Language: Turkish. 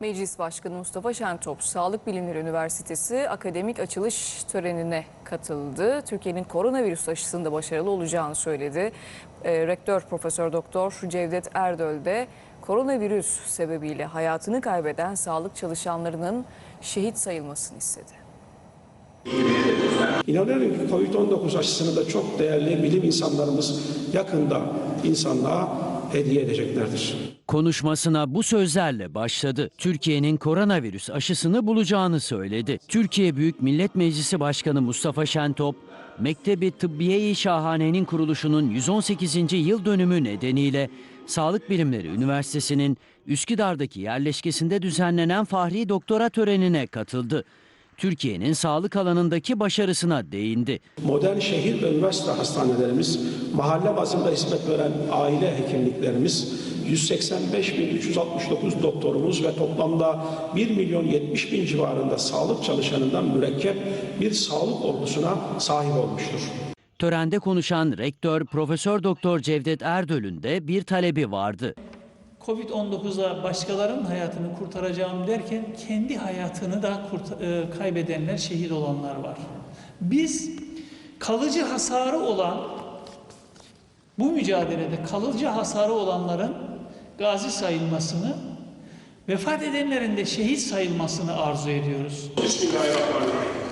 Meclis Başkanı Mustafa Şentop, Sağlık Bilimleri Üniversitesi akademik açılış törenine katıldı. Türkiye'nin koronavirüs aşısında başarılı olacağını söyledi. Ee, Rektör Profesör Doktor Cevdet Erdöl de koronavirüs sebebiyle hayatını kaybeden sağlık çalışanlarının şehit sayılmasını istedi. İnanıyorum ki Covid-19 aşısını da çok değerli bilim insanlarımız yakında insanlığa hediye edeceklerdir. Konuşmasına bu sözlerle başladı. Türkiye'nin koronavirüs aşısını bulacağını söyledi. Türkiye Büyük Millet Meclisi Başkanı Mustafa Şentop, Mektebi Tıbbiye-i Şahane'nin kuruluşunun 118. yıl dönümü nedeniyle Sağlık Bilimleri Üniversitesi'nin Üsküdar'daki yerleşkesinde düzenlenen fahri doktora törenine katıldı. Türkiye'nin sağlık alanındaki başarısına değindi. Modern şehir ve üniversite hastanelerimiz, mahalle bazında hizmet veren aile hekimliklerimiz, 185.369 doktorumuz ve toplamda 1 milyon 70 bin civarında sağlık çalışanından mürekkep bir sağlık ordusuna sahip olmuştur. Törende konuşan rektör Profesör Doktor Cevdet Erdöl'ün de bir talebi vardı. Covid-19'a başkalarının hayatını kurtaracağım derken kendi hayatını da e, kaybedenler, şehit olanlar var. Biz kalıcı hasarı olan bu mücadelede kalıcı hasarı olanların gazi sayılmasını, vefat edenlerin de şehit sayılmasını arzu ediyoruz. Bismillahirrahmanirrahim.